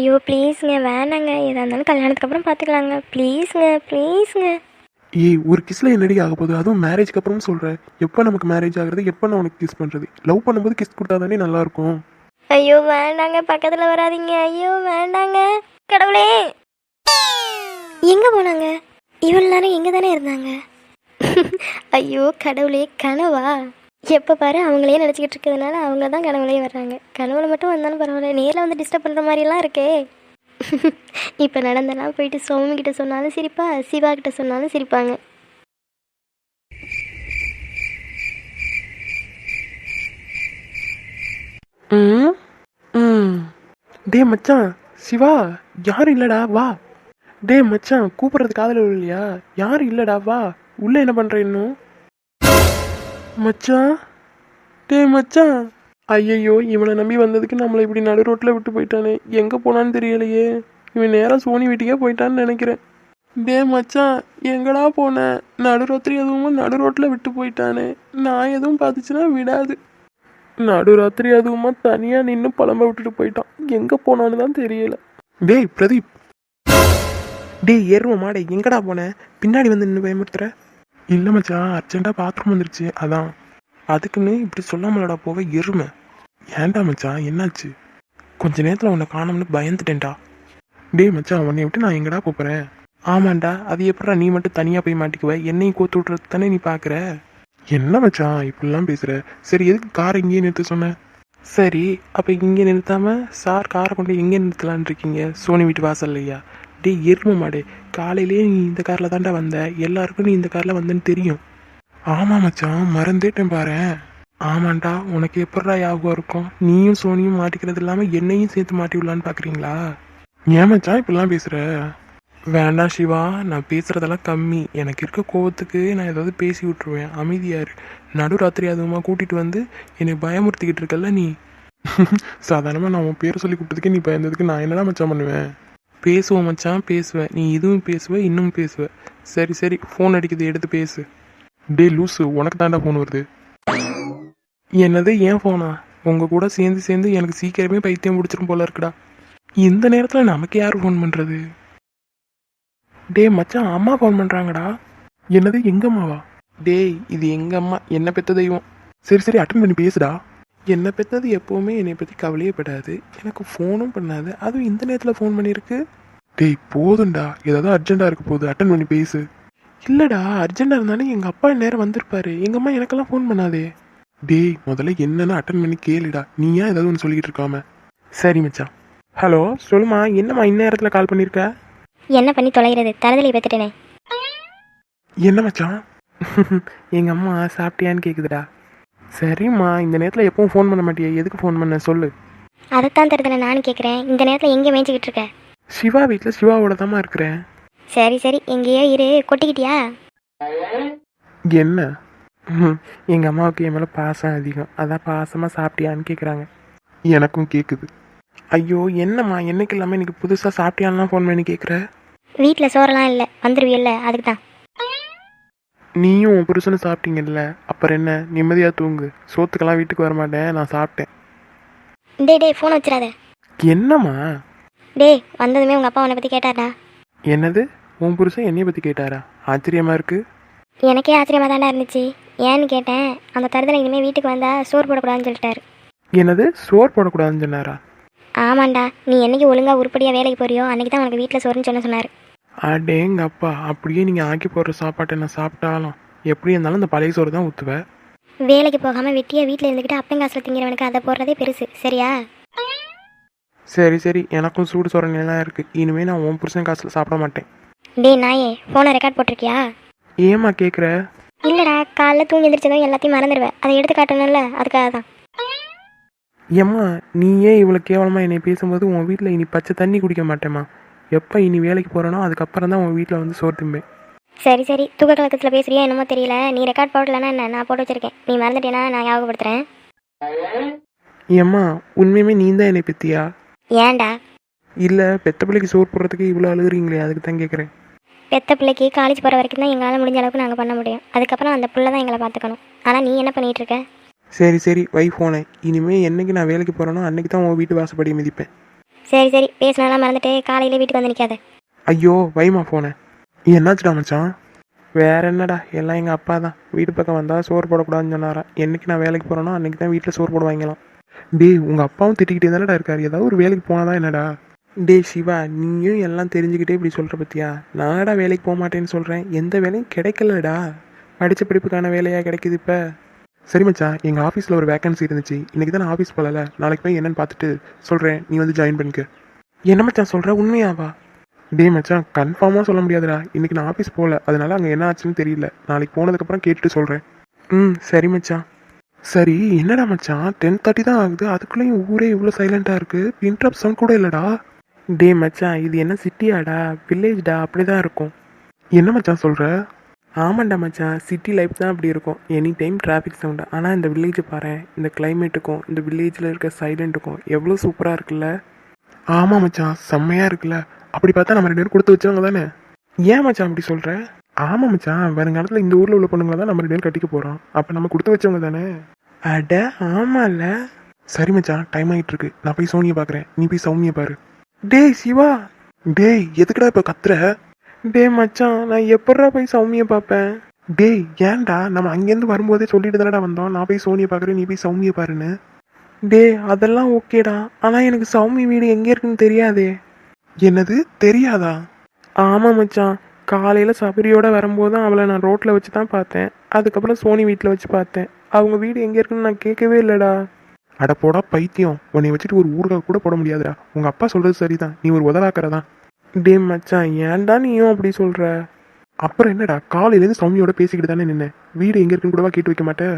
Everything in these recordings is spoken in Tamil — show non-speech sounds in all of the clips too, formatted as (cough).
ஐயோ ப்ளீஸுங்க வேணாங்க. எதாக இருந்தாலும் கல்யாணத்துக்கு அப்புறம் பார்த்துக்கலாங்க ப்ளீஸுங்க ப்ளீஸுங்க ஏய் ஒரு கிஸ்ல என்னடி ஆக போகுது? அதுவும் மேரேஜ்க்கு அப்புறம் சொல்கிறேன் எப்போ நமக்கு மேரேஜ் ஆகுறது? எப்போ நான் உனக்கு கிஸ் பண்ணுறது லவ் பண்ணும்போது கிஸ் கொடுத்தா தானே நல்லாயிருக்கும். ஐயோ வேண்டாங்க பக்கத்தில் வராதீங்க. ஐயோ வேண்டாங்க. கடவுளே. எங்கே போனாங்க? இவ்வளோ நேரம் எங்கே தானே இருந்தாங்க? ஐயோ கடவுளே கனவா? எப்போ பாரு அவங்களே நினச்சிக்கிட்டு இருக்கிறதுனால அவங்க தான் கனவுலே வர்றாங்க. கனவுல மட்டும் வந்தாலும் பரவாயில்ல. நேரில் வந்து டிஸ்டர்ப் பண்ணுற மாதிரிலாம் இருக்கே. (laughs) இப்போ நடந்தெல்லாம் போயிட்டு சோமி கிட்ட சொன்னாலும் சிரிப்பா சிவா கிட்ட சொன்னாலும் சிரிப்பாங்க. ம் ம். டே மச்சான் சிவா யாரும் இல்லடா வா. டே மச்சான் கூப்பிட்றது காதல இல்லையா? யாரும் இல்லடா வா. உள்ள என்ன பண்ற இன்னும்? மச்சான்? டே மச்சான். ஐயையோ இவனை நம்பி வந்ததுக்கு நம்மளை இப்படி நடு ரோட்டில் விட்டு போயிட்டானே. எங்கே போனான்னு தெரியலையே. இவன் நேராக சோனி வீட்டுக்கே போயிட்டான்னு நினைக்கிறேன். டே மச்சான் எங்கடா போனேன் நடு ராத்திரி எதுவும் நடு ரோட்டில் விட்டு போயிட்டானே. நான் எதுவும் பார்த்துச்சுன்னா விடாது. நடுராத்திரி அதுவுமா தனியாக நின்று பழம்ப விட்டுட்டு போயிட்டான். எங்கே போனான்னு தான் தெரியல. டேய் பிரதீப். டேய் ஏறுவோம் மாடே எங்கடா போன? பின்னாடி வந்து நின்று பயமுறுத்துற. இல்லை மச்சான் அர்ஜென்ட்டாக பாத்ரூம் வந்துருச்சு அதான். அதுக்குன்னு இப்படி சொல்லாமலடா போக எருமை. ஏன்டா மச்சான் என்னாச்சு? கொஞ்ச நேரத்தில் உன்னை காணோம்னு பயந்துட்டேன்டா. டேய் மச்சான் உன்னை விட்டு நான் எங்கடா போகிறேன் ஆமாண்டா அது எப்படா நீ மட்டும் தனியாக போய் மாட்டிக்குவ? என்னையும் கோத்து விட்றது தானே நீ பார்க்குற என்ன மச்சான் இப்படிலாம் பேசுற? சரி எதுக்கு காரை இங்கேயே நிறுத்த சொன்ன? சரி அப்போ இங்கே நிறுத்தாம சார் காரை கொண்டு எங்கே நிறுத்தலான்னு இருக்கீங்க சோனி வீட்டு வாசல்லையா? டே எரும மாடு. காலையிலேயே நீ இந்த காரில் தாண்டா வந்த. எல்லாருக்கும் நீ இந்த காரில் வந்தேன்னு தெரியும். ஆமாம் மச்சான். மறந்துட்டேன் பாரேன் ஆமாண்டா உனக்கு எப்படா ஞாபகம் இருக்கும்? நீயும் சோனியும் மாட்டிக்கிறது இல்லாமல் என்னையும் சேர்த்து மாட்டி விடலான்னு பார்க்குறீங்களா ஏன் மச்சான் இப்படிலாம் பேசுகிற வேண்டாம் சிவா நான் பேசுகிறதெல்லாம் கம்மி. எனக்கு இருக்க கோவத்துக்கு நான் ஏதாவது பேசி விட்ருவேன் அமைதியார் நடுராத்திரி அதுவுமா கூட்டிகிட்டு வந்து என்னை பயமுறுத்திக்கிட்டு இருக்கல்ல நீ? (laughs) சாதாரணமாக நான் உன் பேரை சொல்லி கூப்பிட்டதுக்கு நீ பயந்ததுக்கு நான் என்னடா மச்சான் பண்ணுவேன்? பேசுவோம் மச்சான் பேசுவேன் நீ இதுவும் பேசுவ இன்னும் பேசுவ. சரி சரி ஃபோன் அடிக்குது எடுத்து பேசு. டே லூசு உனக்கு தாண்டா ஃபோன் வருது. என்னது ஏன் ஃபோனா உங்க கூட சேர்ந்து சேர்ந்து எனக்கு சீக்கிரமே பைத்தியம் பிடிச்சிரும் போல இருக்குடா. இந்த நேரத்தில் நமக்கு யார் ஃபோன் பண்ணுறது டே மச்சான் அம்மா ஃபோன் பண்ணுறாங்கடா என்னது எங்க அம்மாவா? டேய் இது எங்கள் அம்மா? என்ன பெத்த தெய்வம்? சரி சரி அட்டன் பண்ணி பேசுடா. என்ன பெத்தது எப்பவுமே என்னை பற்றி கவலையே படாது. எனக்கு ஃபோனும் பண்ணாது. அதுவும் இந்த நேரத்தில் ஃபோன் பண்ணியிருக்கு டேய் போதும்டா. ஏதாவது அர்ஜென்ட்டாக இருக்க போகுது. அட்டன் பண்ணி பேசு. இல்லைடா அர்ஜென்ட்டாக இருந்தாலும் எங்கள் அப்பா நேரம் வந்திருப்பாரு. எங்கள் அம்மா எனக்கெல்லாம் ஃபோன் பண்ணாதே. டேய் முதல்ல என்னன்னு அட்டன் பண்ணி கேளுடா. நீ ஏன் ஏதாவது ஒன்று சொல்லிக்கிட்டு இருக்காம? சரி மச்சான். ஹலோ சொல்லுமா என்னம்மா இந்நேரத்தில் கால் பண்ணியிருக்க என்ன பண்ணி தொலைகிறது? தரதலை பார்த்துட்டேனே என்ன மச்சான்? (laughs) எங்கள் அம்மா சாப்பிட்டியான்னு கேட்குதுடா சரிம்மா இந்த நேரத்தில் எப்பவும் ஃபோன் பண்ண மாட்டியே. எதுக்கு ஃபோன் பண்ண? சொல்லு. அதைத்தான் தருதலை நானும் கேட்குறேன் இந்த நேரத்தில் எங்கே மேய்ச்சிக்கிட்டு இருக்க? சிவா வீட்டில் சிவாவோட தாம்மா இருக்கிறேன் சரி சரி. எங்கேயோ இரு. கொட்டிக்கிட்டியா? என்ன? எங்கள் அம்மாவுக்கு என் மேலே பாசம் அதிகம். அதான் பாசமாக சாப்பிட்டியான்னு கேட்குறாங்க எனக்கும் கேட்குது ஐயோ என்னம்மா? என்னைக்கு இல்லாமல் இன்னைக்கு புதுசாக சாப்பிட்டியான்லாம் ஃபோன் பண்ணி கேட்குற வீட்டில் சோறெல்லாம் இல்லை. வந்துருவியல்ல. அதுக்கு தான் நீயும் உன் புருஷனும் சாப்பிட்டீங்கல்ல? அப்புறம் என்ன? நிம்மதியாக தூங்கு. சோத்துக்கெல்லாம் வீட்டுக்கு வர மாட்டேன் நான் சாப்பிட்டேன். டேய் டேய் ஃபோன் வச்சிடாத. என்னம்மா? டேய் வந்ததுமே உங்கள் அப்பா உன்னை பற்றி கேட்டாரா என்னது? உன் புருஷன் என்னைய பற்றி கேட்டாரா? ஆச்சரியமா இருக்கு. எனக்கே ஆச்சரியமாக தானே இருந்துச்சு. ஏன்னு கேட்டேன். அந்த தருதலை இனிமேல் வீட்டுக்கு வந்தால் சோறு போடக்கூடாதுன்னு சொல்லிட்டாரு. என்னது? சோறு போடக்கூடாதுன்னு சொன்னாரா? ஆமாண்டா. நீ என்னைக்கு ஒழுங்காக உருப்படியாக வேலைக்கு போறியோ அன்றைக்கி தான் உனக்கு வீட்டில் சோறுன்னு சொன்ன சொன்னார். அடேங்க அப்பா அப்படியே நீங்கள் ஆக்கி போடுற சாப்பாட்டை நான் சாப்பிட்டாலும் எப்படி இருந்தாலும் இந்த பழைய சோறு தான் ஊற்றுவேன் வேலைக்கு போகாமல் வெட்டியாக வீட்டில் இருந்துக்கிட்டு அப்பன் காசில் திங்கிறவனுக்கு அதை போடுறதே பெருசு சரியா? சரி சரி. எனக்கும் சூடு சொர நிலம் இருக்குது இனிமேல் நான் உன் புருஷன் காசில் சாப்பிட மாட்டேன். டேய் நாயே ஃபோனை ரெக்கார்ட் போட்டிருக்கியா? ஏம்மா கேட்குற இல்லைடா காலைல தூங்கி எந்திரிச்சதும் எல்லாத்தையும் மறந்துடுவேன் அதை எடுத்து காட்டணும்ல அதுக்காக தான். ஏம்மா நீயே இவ்வளோ கேவலமாக என்னை பேசும்போது உன் வீட்டில் இனி பச்சை தண்ணி குடிக்க மாட்டேம்மா. எப்போ இனி வேலைக்கு போகிறேனோ அதுக்கப்புறம் தான் உன் வீட்டில் வந்து சோறு திம்பேன். சரி சரி. தூக்க கலக்கத்தில் பேசுறியா என்னமோ தெரியல. நீ ரெக்கார்ட் போடலன்னா என்ன? நான் போட்டு வச்சிருக்கேன். நீ மறந்துட்டேன்னா நான் ஞாபகப்படுத்துறேன். ஏம்மா உண்மையுமே நீ தான் என்னை பெத்தியா? ஏன்டா? இல்லை பெத்த பிள்ளைக்கு சோறு போடுறதுக்கு இவ்வளோ அழுகுறீங்களே அதுக்கு தான் கேட்குறேன் பெத்த பிள்ளைக்கு காலேஜ் போகிற வரைக்கும் தான் எங்களால் முடிஞ்ச அளவுக்கு நாங்கள் பண்ண முடியும். அதுக்கப்புறம் அந்த பிள்ளை தான் எங்களை பார்த்துக்கணும். ஆனால் நீ என்ன பண்ணிட்டு இருக்க? சரி சரி. வை ஃபோனை இனிமேல் என்னைக்கு நான் வேலைக்கு போகிறேனோ அன்னைக்கு தான் உன் வீட்டு வாசப்படி மிதிப்பேன். சரி சரி. பேசினாலாம் மறந்துட்டு காலையில் வீட்டுக்கு வந்து நிற்காத ஐயோ வைமா ஃபோனை என்னாச்சுடா மச்சான்? வேற என்னடா? எல்லாம் எங்கள் அப்பா தான். வீட்டு பக்கம் வந்தால் சோறு போடக்கூடாதுன்னு சொன்னாரா? என்றைக்கு நான் வேலைக்கு போகிறேனோ அன்றைக்கி தான் வீட்டில் சோறு போடுவாங்களாம் டேய் உங்கள் அப்பாவும் திட்டிக்கிட்டே தானடா இருக்கார்? ஏதாவது ஒரு வேலைக்கு போனாதான் என்னடா? டேய் சிவா நீயும் எல்லாம் தெரிஞ்சுக்கிட்டே இப்படி சொல்கிற பத்தியா? நானடா வேலைக்கு போக மாட்டேன்னு சொல்கிறேன் எந்த வேலையும் கிடைக்கலடா. படித்த படிப்புக்கான வேலையாக கிடைக்குது இப்போ? சரி மச்சான் எங்கள் ஆஃபீஸில் ஒரு வேகன்சி இருந்துச்சு. இன்றைக்கி தான் நான் ஆஃபீஸ் போகல நாளைக்கு போய் என்னென்னு பார்த்துட்டு சொல்கிறேன் நீ வந்து ஜாயின் பண்ணிக்க. என்ன மச்சான் சொல்கிற உண்மையாவா? டே மச்சான் கன்ஃபார்மாக சொல்ல முடியாதுடா. இன்றைக்கி நான் ஆஃபீஸ் போகல அதனால் அங்கே என்ன ஆச்சுன்னு தெரியல. நாளைக்கு போனதுக்கப்புறம் கேட்டுட்டு சொல்கிறேன் ம் சரி மச்சான். சரி என்னடா மச்சான்? டென் தேர்ட்டி தான் ஆகுது. அதுக்குள்ளேயும் ஊரே இவ்வளோ சைலண்ட்டாக இருக்குது இன்ட்ரப் சவுண்ட் கூட இல்லைடா. டே மச்சான் இது என்ன சிட்டியாடா வில்லேஜ்டா அப்படி தான் இருக்கும். என்ன மச்சான் சொல்கிற ஆமாண்டா மச்சான் சிட்டி லைஃப் தான் அப்படி இருக்கும். எனி டைம் டிராஃபிக் சவுண்டு ஆனால் இந்த வில்லேஜை பாரு இந்த கிளைமேட்டுக்கும் இந்த வில்லேஜில் இருக்க சைலண்ட்டுக்கும் எவ்வளோ சூப்பராக இருக்குல்ல? ஆமாம் மச்சான் செம்மையாக இருக்குல்ல? அப்படி பார்த்தா நம்ம ரெண்டு பேரும் கொடுத்து வச்சவங்க தானே? ஏன் மச்சான் அப்படி சொல்கிற ஆமாம் மச்சான் வருங்காலத்தில் இந்த ஊரில் உள்ள பொண்ணுங்களை தான் நம்ம ரெண்டு பேரும் கட்டிக்க போகிறோம் அப்போ நம்ம கொடுத்து வச்சவங்க தானே? அட ஆமாம்ல சரி மச்சான் டைம் ஆகிட்டு இருக்கு நான் போய் சோனியை பார்க்குறேன் நீ போய் சௌமியை பாரு. டேய் சிவா. டேய் எதுக்குடா இப்போ கத்துற? டேய் மச்சான் நான் எப்படா போய் சௌமியை பார்ப்பேன்? டேய் ஏன்டா? நம்ம அங்கேருந்து வரும்போதே சொல்லிட்டு தானடா வந்தோம். நான் போய் சோனியை பார்க்குறேன் நீ போய் சௌமியை பாருன்னு. டேய் அதெல்லாம் ஓகேடா. ஆனால் எனக்கு சௌமி வீடு எங்கே இருக்குன்னு தெரியாதே. என்னது? தெரியாதா? ஆமாம் மச்சான். காலையில் சபரியோட வரும்போது தான் அவளை நான் ரோட்டில் வச்சு தான் பார்த்தேன். அதுக்கப்புறம் சோனி வீட்டில் வச்சு பார்த்தேன். அவங்க வீடு எங்கே இருக்குன்னு நான் கேட்கவே இல்லைடா. அட போடா பைத்தியம். உன்னை வச்சுட்டு ஒரு ஊறுகாய் கூட போட முடியாதுடா. உங்கள் அப்பா சொல்கிறது சரிதான். நீ ஒரு உதவாக்கறதான் டே மச்சான் ஏன்டா நீயும் அப்படி சொல்கிற அப்புறம் என்னடா காலையிலேருந்து சௌமியோட பேசிக்கிட்டு தானே நின்ன? வீடு எங்கே இருக்குன்னு கூடவா கேட்டு வைக்க மாட்டேன்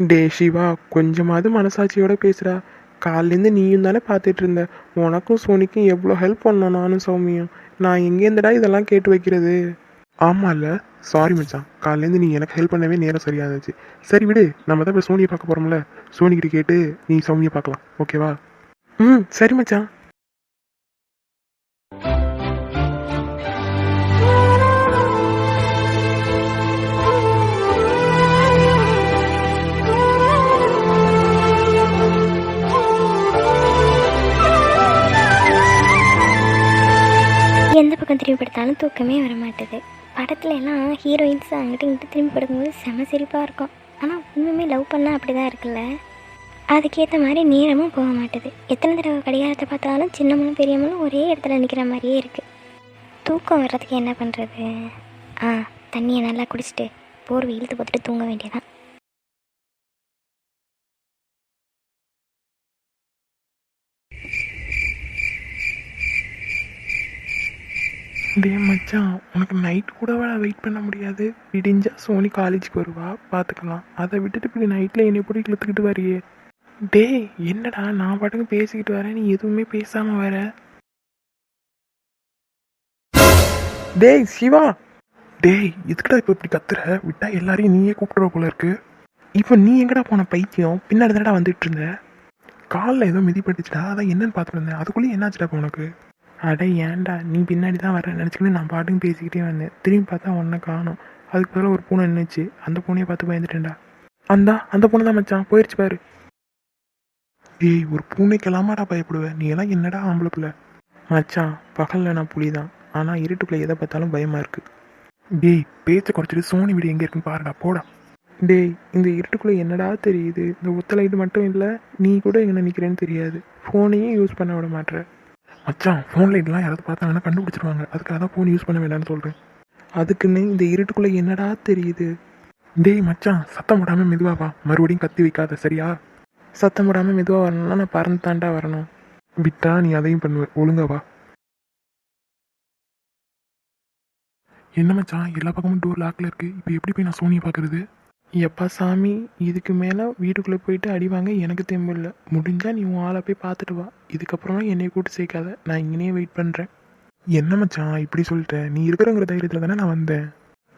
டே சிவா கொஞ்சமாவது மனசாட்சியோட பேசுகிறா காலிலேருந்து நீயும் தானே பார்த்துட்டு இருந்த. உனக்கும் சோனிக்கும் எவ்வளோ ஹெல்ப் பண்ணோம் நானும் சௌமியும். நான் எங்கேருந்துடா இதெல்லாம் கேட்டு வைக்கிறது? ஆமாம்ல சாரி மச்சான். காலையிலேருந்து நீ எனக்கு ஹெல்ப் பண்ணவே நேரம் சரியாக இருந்துச்சு சரி விடு நம்ம தான் இப்போ சோனியை பார்க்க போகிறோம்ல சோனிக்கிட்ட கேட்டு நீ சௌமியை பார்க்கலாம். ஓகேவா? ம் சரி மச்சான். திரும்பி படுத்தாலும் தூக்கமே வர மாட்டுது படத்துல எல்லாம் ஹீரோயின்ஸ் அங்கிட்ட இங்கிட்டு திரும்பி படுக்கும்போது செம சிரிப்பாக இருக்கும். ஆனால் உண்மையுமே லவ் பண்ணால் அப்படி தான் இருக்குல்ல? அதுக்கேற்ற மாதிரி நேரமும் போக மாட்டுது. எத்தனை தடவை கடிகாரத்தை பார்த்தாலும் சின்னமனும் பெரியம்மனும் ஒரே இடத்துல நிற்கிற மாதிரியே இருக்குது தூக்கம் வர்றதுக்கு என்ன பண்ணுறது ஆ தண்ணியை நல்லா குடிச்சிட்டு போர்வை இழுத்து போட்டுட்டு தூங்க வேண்டியதான் டே மச்சான் உனக்கு நைட் கூட வெயிட் பண்ண முடியாது? விடிஞ்சா சோனி காலேஜுக்கு வருவா பார்த்துக்கலாம் அதை விட்டுட்டு இப்படி நைட்டில் என்னை எப்படி இழுத்துக்கிட்டு வரையே. டேய் என்னடா நான் பாட்டுக்கு பேசிக்கிட்டு வரேன் நீ எதுவுமே பேசாமல் வர. டேய் சிவா! டேய் எதுக்குடா இப்போ இப்படி கத்துற? விட்டா எல்லாரையும் நீயே கூப்பிட்ற போல இருக்கு. இப்போ நீ எங்கடா போன பைத்தியம்? பின்னாடி தானடா வந்துட்டு இருந்த? காலில் ஏதோ மிதிப்பட்டுச்சுடா அதான் என்னன்னு பார்த்துட்டு இருந்தேன். அதுக்குள்ளேயே என்னாச்சுடா இப்போ உனக்கு? அட ஏன்டா? நீ பின்னாடி தான் வர நினச்சிக்கிட்டு நான் பாட்டுக்கு பேசிக்கிட்டே வந்தேன். திரும்பி பார்த்தா உன்னை காணோம். அதுக்கு பதிலாக ஒரு பூனை நின்றுச்சு அந்த பூனையை பார்த்து பயந்துட்டேன்டா. அந்தா அந்த பூனை தான் மச்சான். போயிடுச்சு பாரு. ஏய் ஒரு பூனைக்கெல்லாமாடா பயப்படுவேன் நீ எல்லாம் என்னடா ஆம்பளை பிள்ளை? மச்சான் பகலில் நான் புலி தான் ஆனால் இருட்டுக்குள்ளே எதை பார்த்தாலும் பயமாக இருக்கு. டேய் பேச்சை குறைச்சிட்டு சோனி வீடு எங்கே இருக்குன்னு பாருடா. போடா. டேய் இந்த இருட்டுக்குள்ளே என்னடா தெரியுது? இந்த ஒத்த லைட்டு மட்டும் இல்லை நீ கூட எங்கே நிற்கிறேன்னு தெரியாது. ஃபோனையும் யூஸ் பண்ண விட மாட்ற. மச்சான் ஃபோன் லைட்லாம் யாராவது பார்த்தாங்கன்னா கண்டுபிடிச்சிருவாங்க. அதுக்காக தான் ஃபோன் யூஸ் பண்ண வேண்டாம்னு சொல்கிறேன் அதுக்குன்னு இந்த இருட்டுக்குள்ளே என்னடா தெரியுது? டேய் மச்சான் சத்தம் போடாமல் மெதுவா வா. மறுபடியும் கத்தி வைக்காத சரியா? சத்தம் போடாமல் மெதுவாக வரணும்னா நான் பறந்து தாண்டா வரணும். விட்டா நீ அதையும் பண்ணுவேன் ஒழுங்கா வா. என்ன மச்சான் எல்லா பக்கமும் டோர் லாக்ல இருக்குது இப்போ எப்படி போய் நான் சோனியை பார்க்கறது? எப்பா சாமி இதுக்கு மேலே வீட்டுக்குள்ளே போயிட்டு அடி வாங்க எனக்கு தெம்பு இல்லை. முடிஞ்சால் நீ உன் ஆளை போய் பார்த்துட்டு வா. இதுக்கப்புறமா என்னை கூட்டு சேர்க்காத. நான் இங்கேயே வெயிட் பண்ணுறேன் என்ன மச்சான் இப்படி சொல்லிட்ட? நீ இருக்கிறங்கிற தைரியத்தில் தானே நான் வந்தேன்.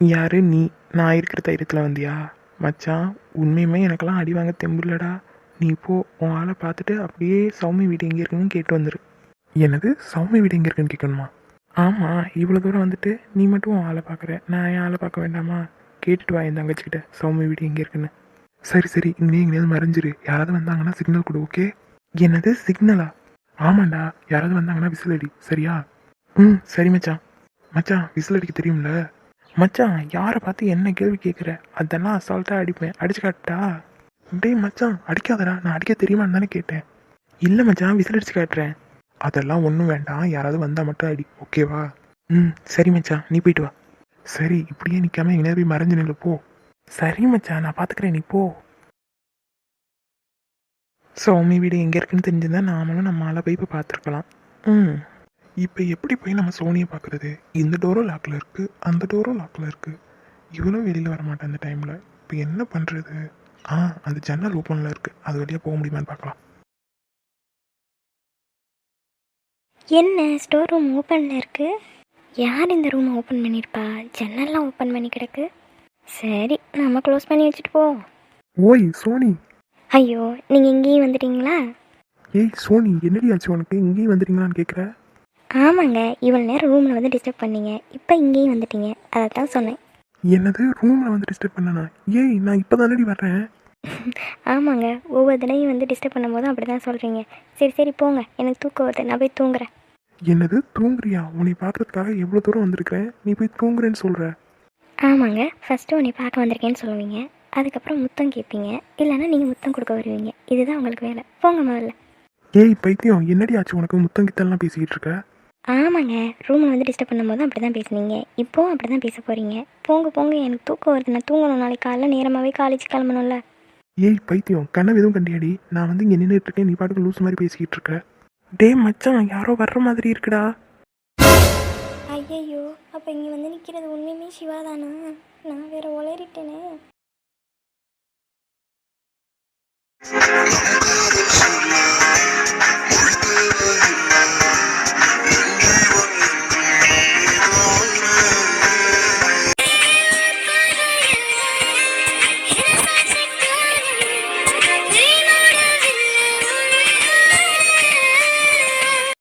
யாரு நீ? நான் இருக்கிற தைரியத்தில் வந்தியா? மச்சான் உண்மையுமே எனக்கெல்லாம் அடி வாங்க தெம்பு இல்லைடா. நீ போ உன் ஆளை பார்த்துட்டு அப்படியே சௌமி வீடு எங்கே இருக்குன்னு கேட்டு வந்துரு. என்னது? சௌமி வீடு எங்கே இருக்குன்னு கேட்கணுமா? ஆமாம் இவ்வளோ தூரம் வந்துட்டு நீ மட்டும் உன் ஆளை பார்க்குற. நான் என் ஆளை பார்க்க வேண்டாமா? கேட்டுட்டு வா என் தங்கச்சிக்கிட்ட சௌமி வீடு எங்கே இருக்குன்னு. சரி சரி இங்கே எங்கேயாவது மறைஞ்சிரு. யாராவது வந்தாங்கன்னா சிக்னல் கொடு ஓகே என்னது சிக்னலா ஆமாண்டா யாராவது வந்தாங்கன்னா விசில் அடி சரியா? ம் சரி மச்சான். மச்சான் விசில் அடிக்க தெரியும்ல? மச்சான் யாரை பார்த்து என்ன கேள்வி கேட்குற அதெல்லாம் அசால்ட்டாக அடிப்பேன். அடிச்சு காட்டா டேய் மச்சான் அடிக்காதடா. நான் அடிக்க தெரியுமான்னு தானே கேட்டேன். இல்லை மச்சான் விசில் அடிச்சு காட்டுறேன். அதெல்லாம் ஒன்றும் வேண்டாம். யாராவது வந்தால் மட்டும் அடி ஓகேவா ம் சரி மச்சான் நீ போயிட்டு வா. சரி இப்படியே நிற்காம எங்கேயா போய் மறைஞ்சு நில்லு போ. சரி மச்சான் நான் பார்த்துக்கிறேன் நீ போ. சௌமி வீடு எங்கே இருக்குன்னு தெரிஞ்சிருந்தா நாமளும் நம்ம ஆளை போய் இப்போ பார்த்துருக்கலாம் ம். இப்போ எப்படி போய் நம்ம சோனியை பார்க்குறது இந்த டோரும் லாக்கில் இருக்குது அந்த டோரும் லாக்கில் இருக்குது இவனும் வெளியில் வர மாட்டேன் அந்த டைமில் இப்போ என்ன பண்ணுறது ஆ அந்த ஜன்னல் ஓப்பனில் இருக்குது அது வழியாக போக முடியுமான்னு பார்க்கலாம் என்ன ஸ்டோர் ரூம் ஓப்பனில் இருக்குது யார் இந்த ரூமை ஓப்பன் பண்ணியிருப்பா ஜன்னல்லாம் ஓப்பன் பண்ணி கிடக்கு. சரி நம்ம க்ளோஸ் பண்ணி வச்சுட்டு போ. ஓய் சோனி. ஐயோ நீங்கள் இங்கேயும் வந்துட்டீங்களா? ஏய் சோனி என்னடி ஆச்சு உனக்கு? இங்கேயும் வந்துட்டீங்களான்னு கேட்குற ஆமாங்க இவ்வளோ நேரம் ரூமில் வந்து டிஸ்டர்ப் பண்ணீங்க. இப்போ இங்கேயும் வந்துட்டீங்க. அதை தான் சொன்னேன். என்னது? ரூமில் வந்து டிஸ்டர்ப் பண்ணனா? ஏய் நான் இப்போ தானடி வர்றேன். (laughs) ஆமாங்க ஒவ்வொரு தடவையும் வந்து டிஸ்டர்ப் பண்ணும்போது அப்படி தான் சொல்கிறீங்க சரி சரி போங்க. எனக்கு தூக்கம் வருது. நான் போய் தூங்குறேன். என்னது? தூங்குறியா? உன்னை பார்க்கறதுக்காக எவ்வளோ தூரம் வந்திருக்கிறேன். நீ போய் தூங்குறேன்னு சொல்கிற ஆமாங்க. ஃபஸ்ட்டு உன்னை பார்க்க வந்திருக்கேன்னு சொல்லுவீங்க. அதுக்கப்புறம் முத்தம் கேட்பீங்க. இல்லைன்னா நீங்கள் முத்தம் கொடுக்க வருவீங்க. இதுதான் உங்களுக்கு வேலை. போங்க முதல்ல. ஏய் பைத்தியம். என்னடி ஆச்சு? உனக்கு முத்தம் கித்தல்லாம் பேசிக்கிட்டு இருக்க? ஆமாங்க. ரூமில் வந்து டிஸ்டர்ப் பண்ணும்போது அப்படி தான் பேசுனீங்க. இப்போவும் அப்படி தான் பேச போகிறீங்க போங்க போங்க. எனக்கு தூக்கம் வருது. நான் தூங்கணும் நாளைக்கு காலைல. நேரமாகவே காலேஜ் கிளம்பணும்ல. ஏய் பைத்தியம். கனவு எதுவும் கண்டியாடி? நான் வந்து இங்கே நின்றுட்டு இருக்கேன். நீ பாட்டுக்கு லூஸ் மாதிரி பேசிக்கிட்டு இருக்க. டே மச்சான் யாரோ வர்ற மாதிரி இருக்குடா. ஐயையோ அப்போ இங்கே வந்து நிற்கிறது உண்மையுமே சிவா தானா நான் வேற உளறிட்டேனே.